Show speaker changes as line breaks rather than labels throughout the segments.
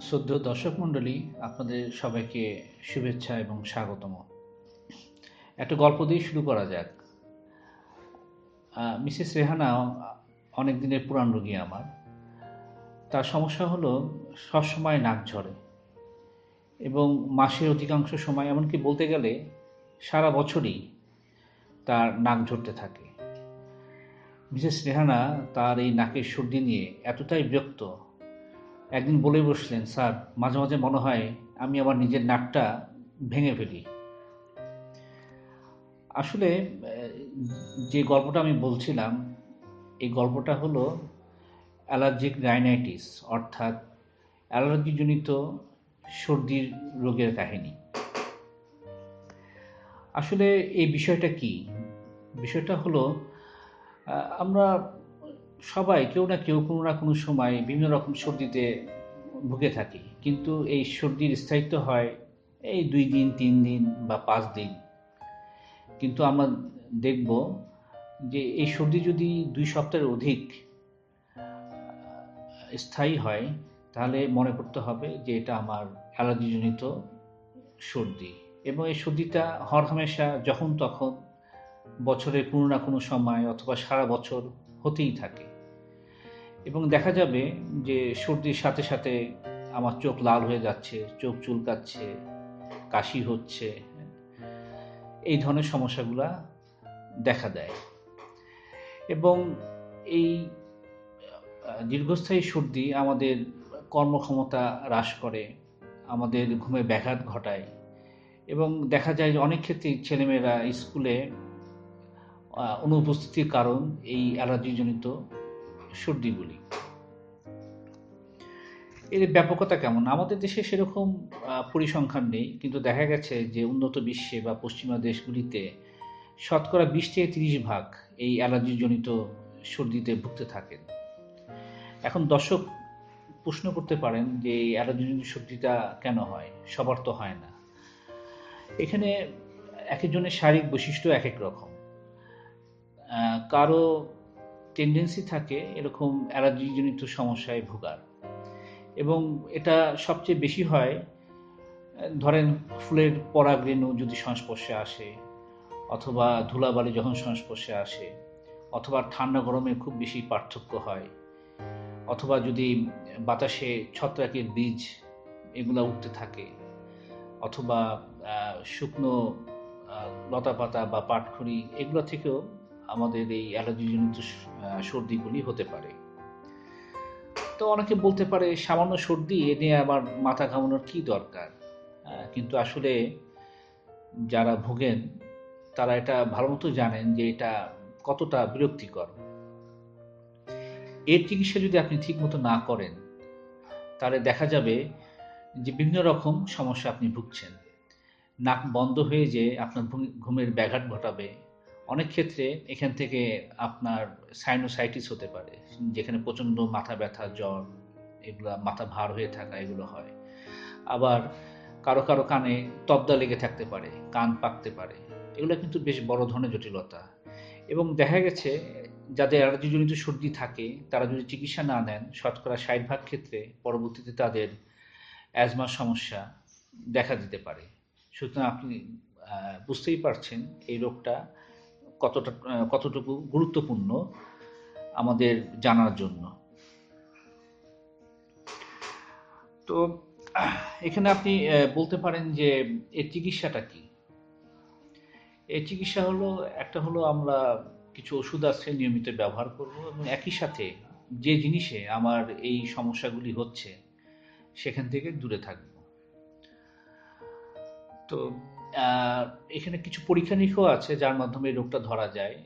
শ্রদ্ধ দর্শক মণ্ডলী, আপনাদের সবাইকে শুভেচ্ছা এবং স্বাগতম। একটা গল্প দিয়ে শুরু করা যাক। মিসেস রেহানা অনেক দিনের পুরান রোগী আমার। তার সমস্যা হলো, সবসময় নাক ঝরে এবং মাসের অধিকাংশ সময় এমনকি বলতে গেলে সারা বছরই তার নাক ঝরতে থাকে। মিসেস রেহানা তার এই নাকের সর্দি নিয়ে এতটাই বিরক্ত একদিন বলে বসলেন, স্যার, মাঝে মাঝে মনে হয় আমি আমার নিজের নাকটা ভেঙে ফেলি। আসলে যে গল্পটা আমি বলছিলাম, এই গল্পটা হলো অ্যালার্জিক রাইনাইটিস, অর্থাৎ অ্যালার্জিজনিত সর্দির রোগের কাহিনী। আসলে এই বিষয়টা কি? বিষয়টা হলো আমরা সবাই, কেউ না কেউ কোনো না কোনো সময় বিভিন্ন রকম সর্দিতে ভুগে থাকি। কিন্তু এই সর্দির স্থায়িত্ব হয় এই দুই দিন, তিন দিন বা পাঁচ দিন। কিন্তু আমরা দেখব যে এই সর্দি যদি দুই সপ্তাহের অধিক স্থায়ী হয়, তাহলে মনে করতে হবে যে এটা আমার অ্যালার্জিজনিত সর্দি। এবং এই সর্দিটা হর হামেশা যখন তখন বছরের কোনো না কোনো সময় অথবা সারা বছর হতেই থাকে। এবং দেখা যাবে যে সর্দির সাথে সাথে আমার চোখ লাল হয়ে যাচ্ছে, চোখ চুলকাচ্ছে, কাশি হচ্ছে, এই ধরনের সমস্যাগুলা দেখা দেয়। এবং এই দীর্ঘস্থায়ী সর্দি আমাদের কর্মক্ষমতা হ্রাস করে, আমাদের ঘুমে ব্যাঘাত ঘটায়। এবং দেখা যায় যে অনেক ক্ষেত্রেই ছেলেমেয়েরা স্কুলে অনুপস্থিতির কারণ এই অ্যালার্জিজনিত সর্দিগুলি। এর ব্যাপকতা কেমন? আমাদের দেশে সেরকম পরিসংখ্যান নেই, কিন্তু দেখা গেছে যে উন্নত বিশ্বে বা পশ্চিমা দেশগুলিতে শতকরা বিশ থেকে তিরিশ ভাগ এই অ্যালার্জিজনিত সর্দিতে ভুগতে থাকেন। এখন দর্শক প্রশ্ন করতে পারেন যে এই অ্যালার্জিজনিত সর্দিটা কেন হয়? সবার তো হয় না। এখানে এক একজনের শারীরিক বৈশিষ্ট্য এক এক রকম। কারও টেন্ডেন্সি থাকে এরকম অ্যালার্জিজনিত সমস্যায় ভোগার। এবং এটা সবচেয়ে বেশি হয়, ধরেন ফুলের পরাগরেণু যদি সংস্পর্শে আসে, অথবা ধুলাবালি যখন সংস্পর্শে আসে, অথবা ঠান্ডা গরমে খুব বেশি পার্থক্য হয়, অথবা যদি বাতাসে ছত্রাকের বীজ এগুলো উঠতে থাকে, অথবা শুকনো লতাপাতা বা পাটখড়ি এগুলো থেকেও আমাদের এই অ্যালার্জিজনিত সর্দিগুলি হতে পারে। তো অনেকে বলতে পারে সামান্য সর্দি এ নিয়ে আবার মাথা ঘামানোর কি দরকার? কিন্তু আসলে যারা ভোগেন, তারা এটা ভালো মতো জানেন যে এটা কতটা বিরক্তিকর। এর চিকিৎসা যদি আপনি ঠিক মতো না করেন, তাহলে দেখা যাবে যে বিভিন্ন রকম সমস্যা আপনি ভুগছেন। নাক বন্ধ হয়ে যে আপনার ঘুমের ব্যাঘাত ঘটাবে অনেক ক্ষেত্রে এখান থেকে আপনার সাইনোসাইটিস হতে পারে, যেখানে প্রচণ্ড মাথা ব্যথা, জ্বর, এগুলো মাথা ভার হয়ে থাকা এগুলো হয়। আবার কারও কারও কানে তবদা লেগে থাকতে পারে, কান পাকতে পারে, এগুলো কিন্তু বেশ বড় ধরনের জটিলতা। এবং দেখা গেছে, যাদের অ্যালার্জিজনিত সর্দি থাকে, তারা যদি চিকিৎসা না নেন, শতকরা ষাট ভাগ ক্ষেত্রে পরবর্তীতে তাদের অ্যাজমার সমস্যা দেখা দিতে পারে। সুতরাং আপনি বুঝতেই পারছেন এই রোগটা কতটা কতটুকু গুরুত্বপূর্ণ আমাদের জানার জন্য। তো, এখানে আপনি বলতে পারেন যে এর চিকিৎসাটা কি? এর চিকিৎসা হলো, একটা হলো আমরা কিছু ওষুধ আছে নিয়মিত ব্যবহার করব এবং একই সাথে যে জিনিসে আমার এই সমস্যাগুলি হচ্ছে, সেখান থেকে দূরে থাকব। তো এখানে কিছু পরীক্ষা নিরীক্ষাও আছে যার মাধ্যমে রোগটা ধরা যায়।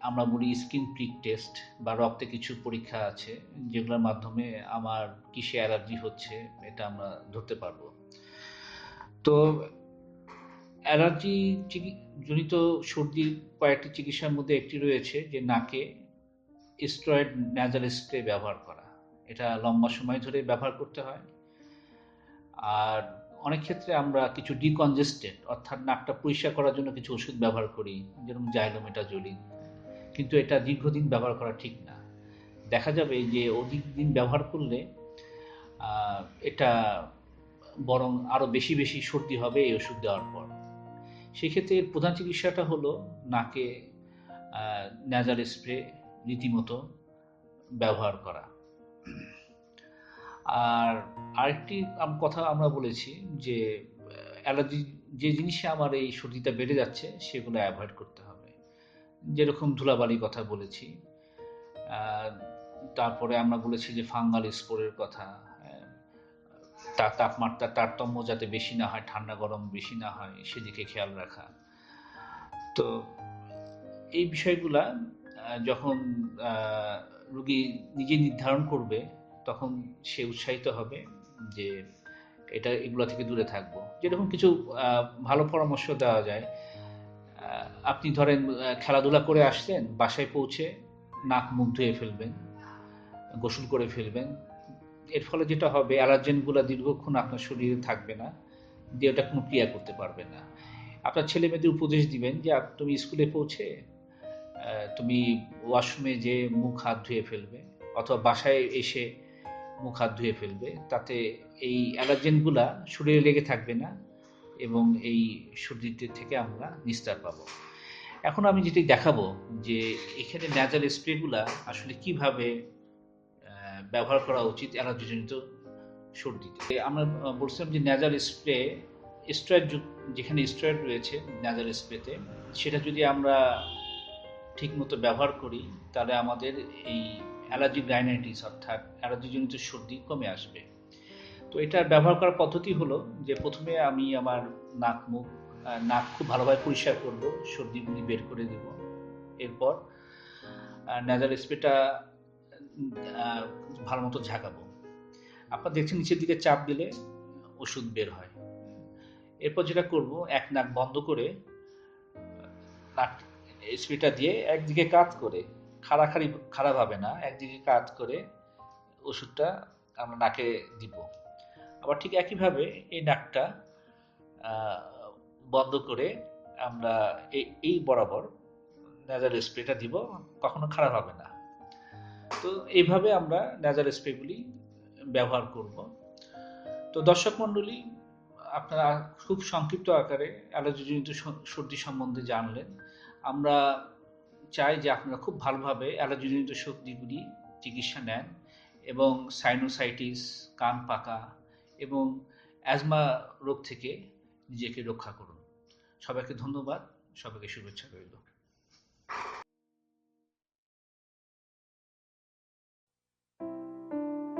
আমরা বলি স্কিন প্রিক টেস্ট বা রক্তে কিছু পরীক্ষা আছে যেগুলোর মাধ্যমে আমার কিসে অ্যালার্জি হচ্ছে এটা আমরা ধরতে পারব। তো অ্যালার্জি জনিত সর্দির কয়েকটি চিকিৎসার মধ্যে একটি রয়েছে যে নাকে স্টেরয়েড ন্যাজাল স্প্রে ব্যবহার করা। এটা লম্বা সময় ধরে ব্যবহার করতে হয়। আর অনেক ক্ষেত্রে আমরা কিছু ডিকনজেস্টেড অর্থাৎ নাকটা পরিষ্কার করার জন্য কিছু ওষুধ ব্যবহার করি, যেরকম জাইলোমেটাজোলিন কিন্তু এটা দীর্ঘদিন ব্যবহার করা ঠিক না। দেখা যাবে যে অধিক দিন ব্যবহার করলে এটা বরং আরও বেশি বেশি সর্দি হবে এই ওষুধ দেওয়ার পর। সেক্ষেত্রে এর প্রধান চিকিৎসাটা হলো নাকে ন্যাজাল স্প্রে রীতিমতো ব্যবহার করা। আর আরেকটি কথা আমরা বলেছি যে অ্যালার্জি যে জিনিসে আমার এই সর্দিটা বেড়ে যাচ্ছে, সেগুলো অ্যাভয়েড করতে হবে। যেরকম ধুলাবালির কথা বলেছি তারপরে আমরা বলেছি যে ফাঙ্গাল স্পোরের কথা তার তাপমাত্রা, তারতম্য যাতে বেশি না হয়, ঠান্ডা গরম বেশি না হয়, সেদিকে খেয়াল রাখা। তো, এই বিষয়গুলা যখন রুগী নিজে নির্ধারণ করবে তখন সে উৎসাহিত হবে যে এটা এগুলো থেকে দূরে থাকব। যেরকম কিছু ভালো পরামর্শ দেওয়া যায়। আপনি ধরেন খেলাধুলা করে আসলেন বাসায় পৌঁছে নাক মুখ ধুয়ে ফেলবেন, গোসল করে ফেলবেন। এর ফলে যেটা হবে অ্যালার্জেনগুলো দীর্ঘক্ষণ আপনার শরীরে থাকবে না, দিয়ে ওটা কোনো ক্রিয়া করতে পারবে না। আপনার ছেলে মেয়েদের উপদেশ দিবেন যে তুমি স্কুলে পৌঁছে তুমি ওয়াশরুমে যে মুখ হাত ধুয়ে ফেলবে, অথবা বাসায় এসে মুখ হাত ধুয়ে ফেলবে। তাতে এই অ্যালার্জেনগুলা শরীরে লেগে থাকবে না এবং এই সর্দিতে থেকে আমরা নিস্তার পাবো। এখন আমি যেটি দেখাবো যে এখানে ন্যাজাল স্প্রেগুলা আসলে কীভাবে ব্যবহার করা উচিত অ্যালার্জিজনিত সর্দিতে। আমরা বলছিলাম যে ন্যাজাল স্প্রে স্টেরয়েড যেখানে স্টেরয়েড রয়েছে ন্যাজাল স্প্রেতে সেটা যদি আমরা ঠিকমতো ব্যবহার করি, তাহলে আমাদের এই অ্যালার্জি গাইনাইটিস অর্থাৎ অ্যালার্জিজনিত সর্দি কমে আসবে। তো এটার ব্যবহার করার পদ্ধতি হলো যে প্রথমে আমি আমার নাক, মুখ নাক খুব ভালোভাবে পরিষ্কার করব, সর্দিগুলি বের করে দেব। এরপর নেজাল স্প্রেটা ভালো মতো ঝাঁকাবো। আপনার দেখছেন নিচের দিকে চাপ দিলে ওষুধ বের হয়। এরপর যেটা করব, এক নাক বন্ধ করে, নাক স্প্রেটা দিয়ে একদিকে কাত করে খাড়াখাড়ি, খারাপ হবে না। একদিকে কাত করে ওষুধটা আমরা নাকে দিব। আবার ঠিক একইভাবে এই নাকটা বন্ধ করে আমরা এই বরাবর নেজাল স্প্রেটা দিব, কখনো খারাপ হবে না। তো এইভাবে আমরা নেজাল স্প্রেগুলি ব্যবহার করব। তো দর্শক মণ্ডলী, আপনারা খুব সংক্ষিপ্ত আকারে অ্যালার্জিজনিত সর্দি সম্বন্ধে জানলেন। আমরা চাই যে আপনারা খুব ভালোভাবে অ্যালার্জিজনিত শক্তিগুলি চিকিৎসা নেন এবং সাইনোসাইটিস কান পাকা এবং অ্যাজমা রোগ থেকে নিজেকে রক্ষা করুন। সবাইকে ধন্যবাদ। সবাইকে শুভেচ্ছা রইল।